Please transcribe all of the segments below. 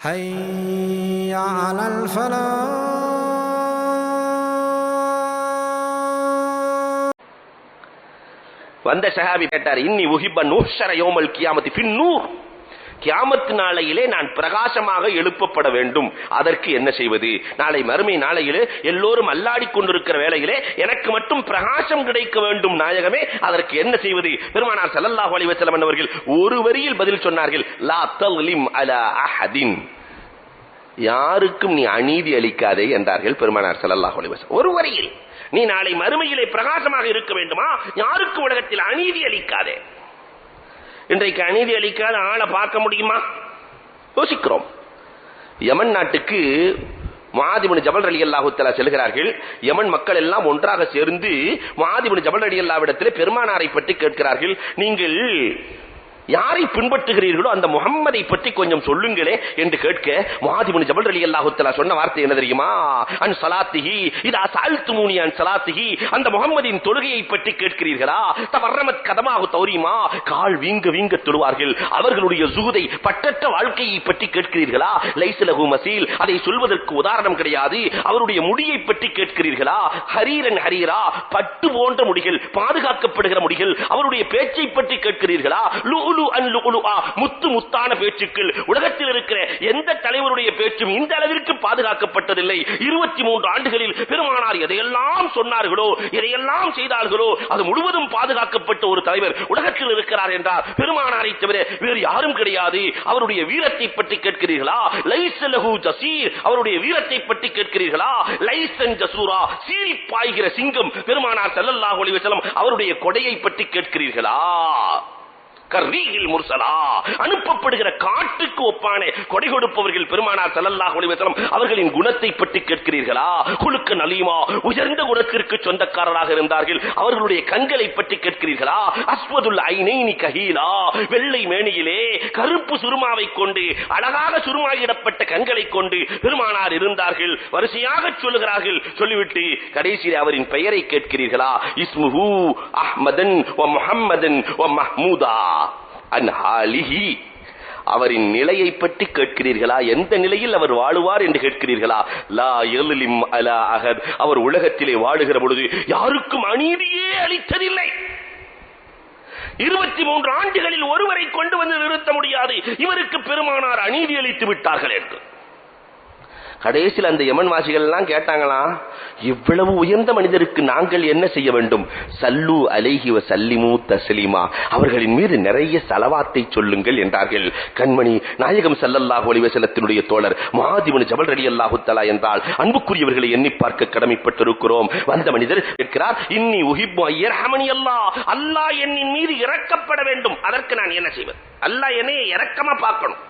حي على الفلاح வந்த சஹாபி கேட்டார் இன்னி உஹிப்ப நூஷர யோமல் கியாமத்தி பின்னூர் கியாமத்து நாளையிலே நான் பிரகாசமாக எழுப்பப்பட வேண்டும். அதற்கு என்ன செய்வது? நாளை மறுமை நாளையிலே எல்லோரும் அல்லாடி கொண்டிருக்கிற வேளையிலே எனக்கு மட்டும் பிரகாசம் கிடைக்க வேண்டும் நாயகமே. அதற்கு என்ன செய்வது? பெருமானார் சல்லல்லாஹு அலைஹி வஸல்லம் அவர்கள் ஒரு வரியில் பதில் சொன்னார்கள் லா தல்லிம் அலா அஹதின். யாருக்கும் நீ அநீதி அளிக்காதே என்றார்கள் பெருமானார் சல்லல்லாஹு அலைஹி வஸல்லம். ஒரு வரியில் நீ நாளை மறுமையிலே பிரகாசமாக இருக்க வேண்டுமா? யாருக்கும் உலகத்தில் அநீதி அளிக்காதே. இன்றைக்கு அநீதி அளிக்காத ஆளை பார்க்க முடியுமா? யோசிக்கிறோம். யமன் நாட்டுக்கு மாதிபுன் ஜபல் அலி அல்லாஹுத்தலா செல்கிறார்கள். யமன் மக்கள் எல்லாம் ஒன்றாக சேர்ந்து மாதிபுன் ஜபல் அலி அல்லாவிடத்தில் பெருமானாரை பற்றி கேட்கிறார்கள். நீங்கள் யாரை பின்பற்றுகிறீர்களோ அந்த முகம்மதை பற்றி கொஞ்சம் சொல்லுங்களே என்று கேட்க மாதிமுனி ஜபல் அலி அல்லாஹுத்தலா சொன்ன வார்த்தை என்ன தெரியுமா? அன் சலாத்திஹி இதா சால்த்து மூனி அன் சலாத்திஹி. அந்த முகம்மதின் தொழுகையை பற்றி கேட்கிறீர்களா? தவறமத் கதமாக தௌரிமா. கால் வீங்க வீங்க தொழுவார்கள். அவர்களுடைய ஜூதை பட்டற்ற வாழ்க்கையை பற்றி கேட்கிறீர்களா? லைசலகு மசீல். அதை சொல்வதற்கு உதாரணம் கிடையாது. அவருடைய முடியை பற்றி கேட்கிறீர்களா? ஹரீரன் ஹரீரா. பட்டு போன்ற முடிகள் பாதுகாக்கப்படுகிற முடிகள். அவருடைய பேச்சை பற்றி கேட்கிறீர்களா? லுகுலு அன் லுகுலுஆ முத்து முத்தான பேச்சுக்கள். உலகத்தில் இருக்கிற எந்த தலைவருடைய பேச்சும் இந்த அளவிற்கு பாதுகாக்கப்பட்டதில்லை. இருபத்தி மூன்று ஆண்டுகளில் பெருமானார் எதையெல்லாம் சொன்னார்களோ எதையெல்லாம் செய்தார்களோ அது முழுவதும் பாதுகாக்கப்பட்ட ஒரு தலைவர் உலகத்தில் இருக்கிறார் என்றார். பெருமானாரை தவிர வேறு யாரும் கிடையாது. அவருடைய வீரத்தை பற்றி கேட்கிறீர்களா? லைஸ் லஹு ஜசீர் அவருடைய வீரத்தை பற்றி கேட்கிறீர்களா? லைஸ் அன் ஜசூரா சீல் பாய்கிற சிங்கம் பெருமானார் ஸல்லல்லாஹு அலைஹி வஸல்லம் அவருடைய கொடையை பற்றி கேட்கிறீர்களா? கர்ரீகில் முர்சலா. அனுப்பப்படுகிற காட்டுக்கு ஒப்பான கொடை கொடுப்பவர்கள் பெருமானார் ஸல்லல்லாஹு அலைஹி வஸல்லம் அவர்களின் குணத்தை பற்றி கேட்கிறீர்களா? குலுக்க நலீமா உயர்ந்த குணத்திற்கு சொந்தக்காரராக இருந்தார்கள். அவர்களுடைய கண்களை பற்றி கேட்கிறீர்களா? அஸ்வதுல் ஐனைனி கஹீலா. வெள்ளை மேனியிலே கருப்பு சுருமாவை கொண்டு அழகாக சுருமாயிடப்பட்ட கண்களை கொண்டு பெருமானார் இருந்தார்கள். வரிசையாக சொல்லுகிறார்கள். சொல்லிவிட்டு கடைசியில் அவரின் பெயரை கேட்கிறீர்களா? இஸ்முஹு அஹ்மதன் ஓ முஹம்மதன் ஓ மஹ்மூதா. அன்ஹாலிஹி அவரின் நிலையை பற்றி கேட்கிறீர்களா? எந்த நிலையில் அவர் வாழுவார் என்று கேட்கிறீர்களா? லா எலிம் அலா அகத் அவர் உலகத்திலே வாழுகிற பொழுது யாருக்கும் அநீதியே அளித்ததில்லை. இருபத்தி மூன்று ஆண்டுகளில் ஒருவரை கொண்டு வந்து நிறுத்த முடியாது. இவருக்கு பெருமானார் அநீதி அளித்து விட்டார்கள் என்று. கடைசியில் அந்த யமன் வாசிகள் எல்லாம் கேட்டாங்களாம் இவ்வளவு உயர்ந்த மனிதருக்கு நாங்கள் என்ன செய்ய வேண்டும்? சல்லு அலைஹி சல்லிமு தஸ்லீமா. அவர்களின் மீது நிறைய சலவாத்தை சொல்லுங்கள் என்றார்கள். கண்மணி நாயகம் சல்லல்லாஹு அலிவசலத்தினுடைய தோழர் மாதிபன் ஜபல் ரலி அல்லாஹு தலா என்றால் அன்புக்குரியவர்களை எண்ணி பார்க்க கடமைப்பட்டிருக்கிறோம். வந்த மனிதர் கேட்கிறார் இன்னி உஹிப்பு ஐயர்ஹமனி அல்லாஹ். அல்லாஹ் என்னின் மீது இறக்கப்பட வேண்டும். அதற்கு நான் என்ன செய்வது? அல்லாஹ் என்னையே இறக்கமா பார்க்கணும்.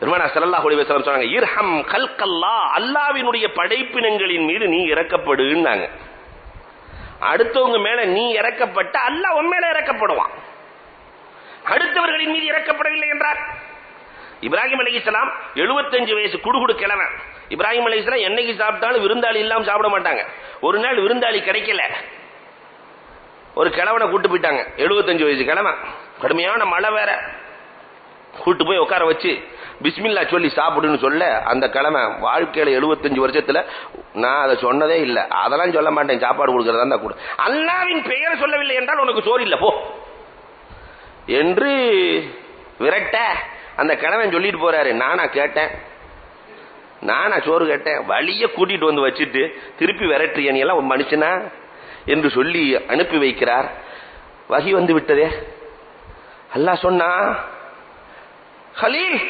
பெருமானா ஸல்லல்லாஹு அலைஹி வஸல்லம் சொன்னாங்க இர்ஹம் கல்கல்லா அல்லாஹ்வினுடைய படைப்பினங்களின் மீது நீ இறக்கப்படுன்னாங்க. அடுத்தவங்க மேல நீ இறக்கப்பட்ட அல்லாஹ் உன் மேல இறக்கப்படுவான். அடுத்தவர்களின் மீது இறக்கப்படவில்லை என்றார். இப்ராஹிம் அலைஹிஸ்ஸலாம் 75 வயசு குடுகுடு கிழவன். இப்ராஹிம் அலைஹிஸ்ஸலாம் என்னைக்கு சாப்பிட்டாலும் விருந்தாளி இல்லாம சாப்பிட மாட்டாங்க. ஒரு நாள் விருந்தாளி கிடைக்கல. ஒரு கிழவனை கூட்டு போயிட்டாங்க. 75 வயசு கிழவன். கடுமையான மழை வேற. கூட்டு போய் உட்கார வச்சு பிஸ்மில்லா சொல்லி சாப்பிடுன்னு சொல்ல அந்த கிழமை வாழ்க்கையில 75 வருஷத்துல நான் அதை சொன்னதே இல்லை. அதெல்லாம் சொல்ல மாட்டேன். சாப்பாடு கொடுக்கறதா தான் கூட. அல்லாவின் பெயர் சொல்லவில்லை என்றால் உனக்கு சோறு இல்லை போ. என்று விரட்ட அந்த கிழவன் சொல்லிட்டு போறாரு. நானா கேட்டேன். நானா சோறு கேட்டேன். வழிய கூட்டிட்டு வந்து வச்சுட்டு திருப்பி விரட்டுறிய எல்லாம் உன் மனுஷனா என்று சொல்லி அனுப்பி வைக்கிறார். வகி வந்து விட்டதே. அல்லாஹ் சொன்னா ஹலீல்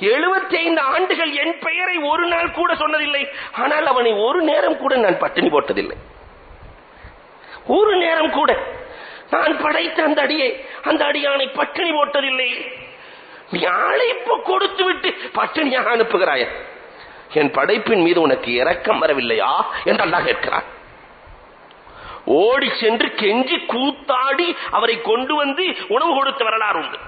எழுபத்தி ஐந்து ஆண்டுகள் என் பெயரை ஒரு நாள் கூட சொன்னதில்லை. ஆனால் அவனை ஒரு நேரம் கூட நான் பட்டினி போட்டதில்லை. ஒரு நேரம் கூட நான் படைத்த அந்த அடியை அந்த அடியானை பட்டினி போட்டதில்லை. நீ அழைப்பு கொடுத்து விட்டு பட்டினியாக அனுப்புகிறாய். என் படைப்பின் மீது உனக்கு இரக்கம் வரவில்லையா என்று அல்லாஹ் கேட்கிறான். ஓடி சென்று கெஞ்சி கூத்தாடி அவரை கொண்டு வந்து உணவு கொடுத்த வரலாறு உண்டு.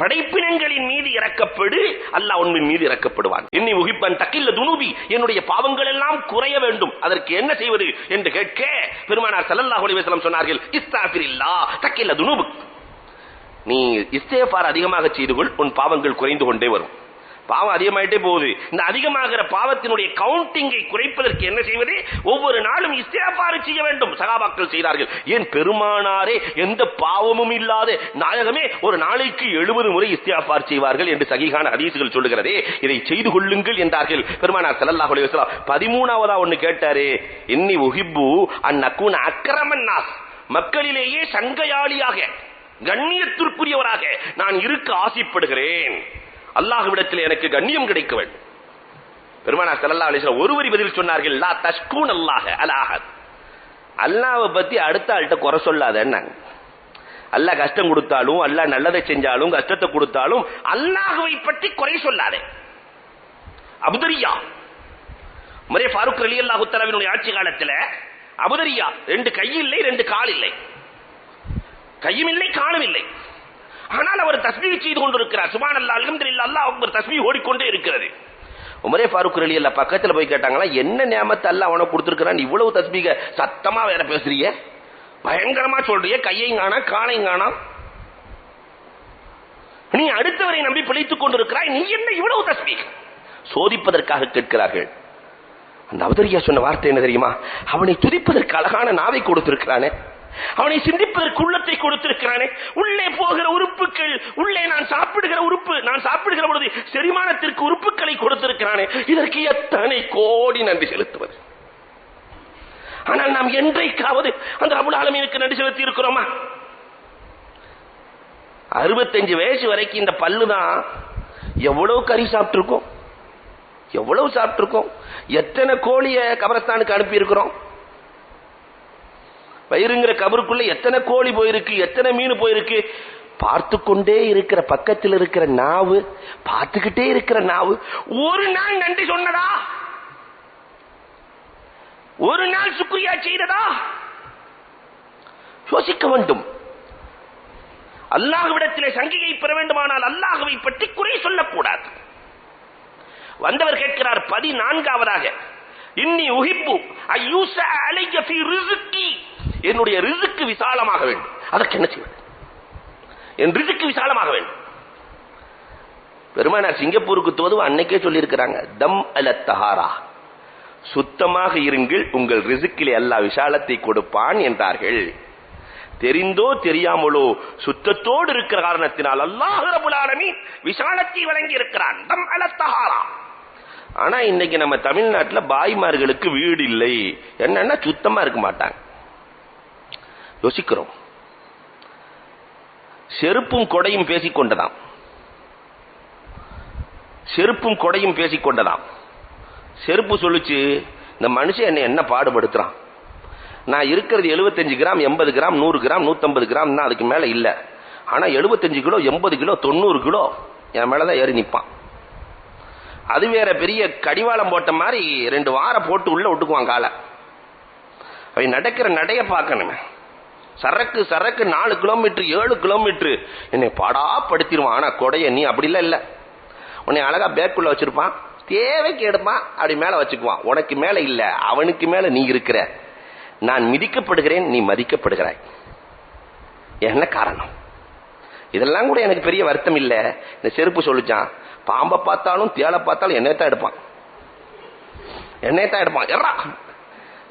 படைப்பினங்களின் மீது இறக்கப்படு அல்லாஹ் உன்மின் மீது இறக்கப்படுவான். இன்னி உகிப்பன் தக்கில்ல துணுபி என்னுடைய பாவங்கள் எல்லாம் குறைய வேண்டும். அதற்கு என்ன செய்வது என்று கேட்க பெருமானார் ஸல்லல்லாஹு அலைஹி வஸல்லம் சொன்னார்கள் இஸ்தாஃபிரில்லா தக்கில்ல துணுபு நீ இஸ்தேஃபார் அதிகமாக செய்து கொள் உன் பாவங்கள் குறைந்து கொண்டே வரும். பாவம் அதிகமாயிட்டே போகுது. இந்த அதிகமாகிற பாவத்தினுடைய கவுண்டிங்கை குறைப்பதற்கு என்ன செய்வது? ஒவ்வொரு நாளும் இஸ்தியாபாறு செய்ய வேண்டும். சகாபாக்கள் செய்தார்கள். ஏன் பெருமானாரே எந்த பாவமும் இல்லாத நாயகமே ஒரு நாளைக்கு எழுபது முறை இஸ்தியாபார் செய்வார்கள் என்று சகிகான ஹதீசுகள் சொல்லுகிறதே. இதை செய்து கொள்ளுங்கள் என்றார்கள். பெருமானார் ஸல்லல்லாஹு அலைஹி வஸல்லம் பதிமூணாவதா ஒன்னு கேட்டாரு. இன்னி உஹிப்பு அன் அக்குன அக்ரமன் நாஸ். மக்களிலேயே சங்கையாளியாக கண்ணியத்திற்குரியவராக நான் இருக்க ஆசைப்படுகிறேன். அல்லாஹுவிடத்தில் எனக்கு கண்ணியம் கிடைக்க வேண்டும். பெருமானா செல்லல்லா அலிஸ்லாம் ஒருவரி பதில் சொன்னார்கள் லா தஷ்கூன் அல்லாஹ் அலாஹத் அல்லாவை பத்தி அடுத்த ஆள்கிட்ட குறை சொல்லாதன்னாங்க. அல்லாஹ் கஷ்டம் கொடுத்தாலும் அல்லாஹ் நல்லதை செஞ்சாலும் கஷ்டத்தை கொடுத்தாலும் அல்லாஹுவை பற்றி குறை சொல்லாதே. அபுதரியா. மரே ஃபாரூக் அலி அல்லாஹு தலாவினுடைய ஆட்சி காலத்தில் அபுதரியா ரெண்டு கை இல்லை ரெண்டு கால் இல்லை கையும் இல்லை காலும் இல்லை. ஆனால் அவர் தஸ்மீ செய்து கொண்டிருக்கிறார். சுபான் அல்லா அல்ஹம்துலில்லாஹ் அல்லாஹ் அக்பர் தஸ்மீ ஓடிக்கொண்டே இருக்கிறது. உமரே ஃபாரூக் அலி அல்லா பக்கத்துல போய் கேட்டாங்களா என்ன நியமத்தை அல்ல அவனை கொடுத்துருக்கிறான் இவ்வளவு தஸ்மீக சத்தமா வேற பேசுறிய பயங்கரமா சொல்றிய கையையும் காணா காலையும் காணா. நீ அடுத்தவரை நம்பி பிழைத்துக் கொண்டிருக்கிறாய் நீ என்ன இவ்வளவு தஸ்மீக் சோதிப்பதற்காக கேட்கிறார்கள். அந்த அவதரியா சொன்ன வார்த்தை என்ன தெரியுமா? அவனை துதிப்பதற்கு அழகான நாவை கொடுத்திருக்கிறானே. அவனை சிந்திப்பதற்கு உள்ளத்தை கொடுத்திருக்கிறானே. உள்ளே போகிற உறுப்புகள் உள்ளே நான் சாப்பிடுகிற உறுப்பு நான் சாப்பிடுகிற பொழுது செரிமானத்திற்கு உறுப்புகளை கொடுத்திருக்கிறானே. இதற்கு எத்தனை கோடி நன்றி செலுத்துவது. ஆனால் நாம் என்றைக்காவது அந்த அபுல் ஆலமீனுக்கு நன்றி செலுத்தி இருக்கிறோமா அறுபத்தஞ்சு வயசு வரைக்கும் இந்த பல்லுதான் எவ்வளவு கறி சாப்பிட்டிருக்கோம்? எவ்வளவு சாப்பிட்டிருக்கோம்? எத்தனை கோழிய கபரஸ்தானுக்கு அனுப்பி இருக்கிறோம் வயிறுங்கிற கபருக்குள்ள எத்தனை கோழி போயிருக்கு எத்தனை மீன் போயிருக்கு? பார்த்து கொண்டே இருக்கிற பக்கத்தில் இருக்கிற நாவு பார்த்துக்கிட்டே இருக்கிற நாவு ஒரு நாள் நன்றி சொன்னதா? ஒரு நாள் சுக்ரியா செய்ததா? யோசிக்க வேண்டும். அல்லாஹுவிடத்திலே சங்கிகை பெற வேண்டுமானால் அல்லாஹுவை பற்றி குறை சொல்லக்கூடாது. வந்தவர் கேட்கிறார் பதினான்காவதாக இன்னி உஹிப்பு ஐயூச அலைய ஃபி ரிஸ்கி என்னுடைய ரிசுக்கு விசாலமாக வேண்டும். அதற்கு என்ன செய்வது? என் ரிசுக்கு விசாலமாக வேண்டும். பெருமானார் சிங்கப்பூருக்கு தோதுவ அன்னைக்கே சொல்லியிருக்கிறாங்க தம் அல தஹாரா. சுத்தமாக இருங்கள் உங்கள் ரிசுக்கிலே அல்லாஹ் விசாலத்தை கொடுப்பான் என்றார்கள். தெரிந்தோ தெரியாமலோ சுத்தத்தோடு இருக்கிற காரணத்தினால் அல்லாஹ் ரபுல் ஆலமீன் விசாலத்தை வழங்கி இருக்கிறான் தம் அல தஹாரா. ஆனா இன்னைக்கு நம்ம தமிழ்நாட்டுல பாய்மார்களுக்கு வீடு இல்லை. என்னன்னா சுத்தமா இருக்க மாட்டாங்க. யோசிக்கிறோம் செருப்பும் கொடையும் பேசிக்கொண்டதாம் செருப்பும் கொடையும் பேசிக்கொண்டதாம் செருப்பு சொல்லுச்சு இந்த மனுஷன் என்ன என்ன பாடுபடுத்துறான்? நான் இருக்கிறது 75 கிராம் எண்பது கிராம் நூறு கிராம் நூத்தம்பது கிராம் தான் அதுக்கு மேல இல்ல. ஆனா 75 கிலோ எண்பது கிலோ தொண்ணூறு கிலோ என் மேலதான் ஏறி நிற்பான் அது வேற பெரிய கடிவாளம் போட்ட மாதிரி ரெண்டு வாரம் போட்டு உள்ள விட்டுக்குவான் காலை. அவன் நடக்கிற நடைய பார்க்கணுமே. சரக்கு சரக்கு நாலு கிலோமீட்டர் ஏழு கிலோமீட்டர். என்னை பாடா படுத்திடுவான் ஆனா கொடைய நீ அப்படிலாம் இல்ல. உன்னை அழகா பேக்குள்ள வச்சிருப்பான். தேவைக்கு எடுப்பான். அப்படி மேல வச்சுக்குவான். உனக்கு மேல இல்ல. அவனுக்கு மேல நீ இருக்கிற. நான் மிதிக்கப்படுகிறேன். நீ மதிக்கப்படுகிறாய். என்ன காரணம்? இதெல்லாம் கூட எனக்கு பெரிய வருத்தம் இல்ல. இந்த செருப்பு சொல்லிச்சான். பாம்பை பார்த்தாலும் தேலை பார்த்தாலும் என்னைத்தான் எடுப்பான். என்னைத்தான் எடுப்பான். எறா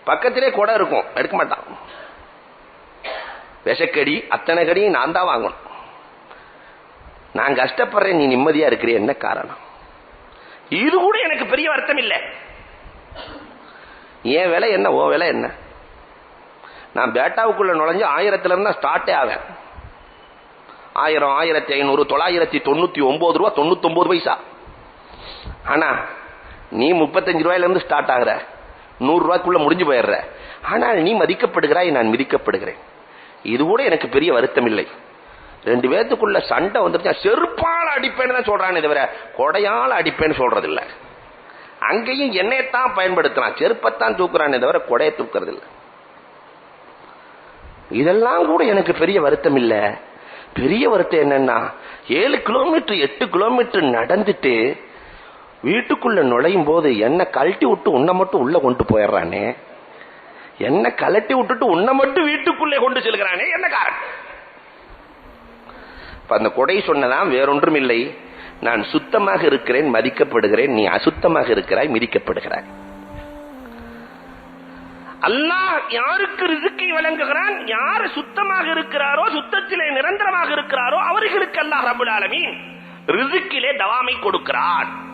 பக்கத்திலே கூட இருக்கும். எடுக்க மாட்டான். விஷக்கடி அத்தனை கடியும் நான் தான் வாங்கணும். நான் கஷ்டப்படுறேன் நீ நிம்மதியா இருக்கிற என்ன காரணம்? இது கூட எனக்கு பெரிய வருத்தம் இல்லை. என் விலை என்ன ஓ விலை என்ன? நான் பேட்டாவுக்குள்ள நுழைஞ்சு ஆயிரத்துல இருந்தா ஸ்டார்டே ஆவேன். ஆயிரம் ஆயிரத்தி ஐநூறு தொள்ளாயிரத்தி தொண்ணூத்தி ஒன்பது ரூபா தொண்ணூத்தி ஒன்பது பைசா. ஆனா நீ முப்பத்தஞ்சு ரூபாயில இருந்து ஸ்டார்ட் ஆகுற. நூறு ரூபாய்க்குள்ள முடிஞ்சு போயிடுற. ஆனால் நீ மதிக்கப்படுகிறாய் நான் மிதிக்கப்படுகிறேன். இது கூட எனக்கு பெரிய வருத்தம் இல்லை. ரெண்டு பேத்துக்குள்ள சண்டை வந்துருச்சு செருப்பால் அடிப்பேன்னு தான் சொல்றானே தவிர கொடையால் அடிப்பேன்னு சொல்றது இல்ல அங்கேயும் என்னைத்தான் பயன்படுத்துறான். செருப்பத்தான் தூக்குறானே தவிர கொடையை தூக்குறது இல்ல இதெல்லாம் கூட எனக்கு பெரிய வருத்தம் இல்ல. பெரிய வருத்தம் என்னன்னா ஏழு கிலோமீட்டர் எட்டு கிலோமீட்டர் நடந்துட்டு வீட்டுக்குள்ள நுழையும் போது என்ன கழட்டி விட்டு உன்னை மட்டும் உள்ள கொண்டு போயிடுறானே. என்ன கலட்டி விட்டுட்டு உன்னை மட்டும் வீட்டுக்குள்ளே கொண்டு செல்கிறானே? என்ன காரணம்? அந்த கொடை சொன்னதான் வேறொன்றும் இல்லை நான் சுத்தமாக இருக்கிறேன் மதிக்கப்படுகிறேன். நீ அசுத்தமாக இருக்கிறாய் மிதிக்கப்படுகிறாய். அல்லாஹ் யாருக்கு ரிசுக்கை வழங்குகிறான்? யார் சுத்தமாக இருக்கிறாரோ சுத்தத்திலே நிரந்தரமாக இருக்கிறாரோ அவர்களுக்கு அல்லாஹ் ரபுல் ஆலமீன் ரிசுக்கிலே தவாமை கொடுக்கிறான்.